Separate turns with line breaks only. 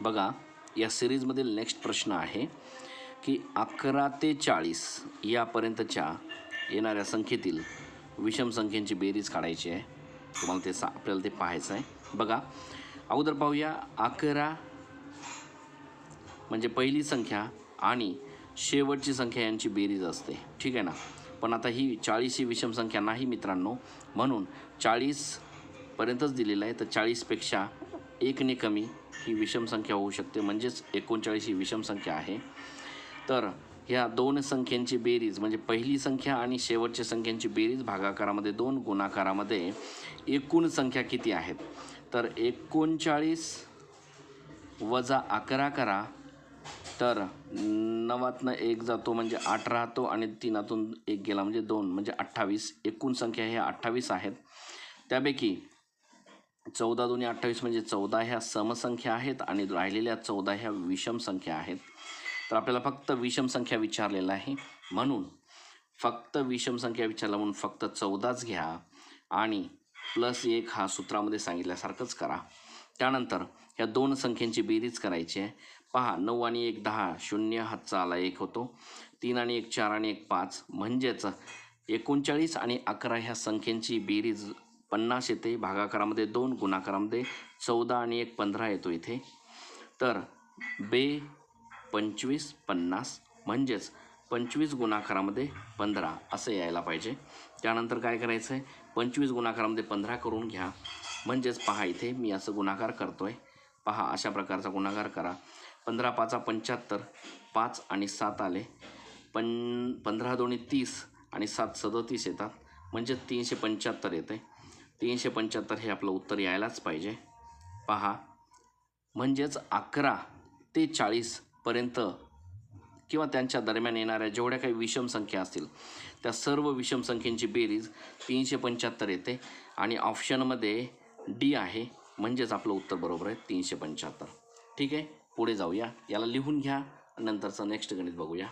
बघा या सिरीजमधील नेक्स्ट प्रश्न आहे की अकरा ते चाळीस यापर्यंतच्या येणाऱ्या संख्येतील विषम संख्येची बेरीज काढायची आहे. तुम्हाला ते सा आपल्याला ते पाहायचं आहे. बघा अगोदर पाहूया. अकरा म्हणजे पहिली संख्या आणि शेवटची संख्या यांची बेरीज असते. ठीक आहे ना? पण आता ही चाळीस ही विषम संख्या नाही मित्रांनो. म्हणून चाळीसपर्यंतच दिलेलं आहे. तर चाळीसपेक्षा एकने कमी ही विषम संख्या होऊ शकते म्हणजेच एकोणचाळीस ही विषम संख्या आहे. तर ह्या दोन संख्यांची बेरीज म्हणजे पहिली संख्या आणि शेवटच्या संख्यांची बेरीज भागाकारामध्ये दोन गुणाकारामध्ये एकूण संख्या किती आहेत? तर एकोणचाळीस वजा अकरा करा. तर नवातनं एक जातो म्हणजे आठ राहतो आणि तीनातून एक गेला म्हणजे दोन म्हणजे अठ्ठावीस. एकूण संख्या ह्या अठ्ठावीस आहेत. त्यापैकी चौदा दोन्ही अठ्ठावीस म्हणजे चौदा ह्या समसंख्या आहेत आणि राहिलेल्या चौदा ह्या विषम संख्या आहेत. तर आपल्याला फक्त विषम संख्या विचारलेला आहे. म्हणून फक्त विषम संख्या विचारला म्हणून फक्त चौदाच घ्या आणि प्लस एक हा सूत्रामध्ये सांगितल्यासारखंच करा. त्यानंतर ह्या दोन संख्यांची बेरीज करायची आहे. पहा नऊ आणि एक दहा शून्य हातचा आला एक होतो. तीन आणि एक चार आणि एक पाच. म्हणजेच एकोणचाळीस आणि अकरा ह्या संख्यांची बेरीज पन्नास येते भागाकारामध्ये दोन गुणाकारामध्ये चौदा आणि एक पंधरा येतो इथे. तर बे पंचवीस पन्नास म्हणजेच पंचवीस गुणाकारामध्ये पंधरा असं यायला पाहिजे. त्यानंतर काय करायचं आहे पंचवीस गुणाकारामध्ये पंधरा करून घ्या. म्हणजेच पहा इथे मी असं गुणाकार करतो आहे पहा अशा प्रकारचा गुणाकार करा. पंधरा पाचा पंच्याहत्तर पाच आणि सात आले. पण पंधरा दोन्ही तीस आणि सात सदतीस येतात. म्हणजे तीनशे पंच्याहत्तर येते. तीनशे पंच्याहत्तर हे आपलं उत्तर यायलाच पाहिजे. पहा म्हणजेच अकरा ते चाळीसपर्यंत किंवा त्यांच्या दरम्यान येणाऱ्या जेवढ्या काही विषम संख्या असतील त्या सर्व विषम संख्येची बेरीज तीनशे पंच्याहत्तर येते. आणि ऑप्शनमध्ये डी आहे म्हणजेच आपलं उत्तर बरोबर आहे तीनशे पंच्याहत्तर. ठीक आहे? पुढे जाऊया. याला लिहून घ्या. नंतरचं नेक्स्ट गणित बघूया.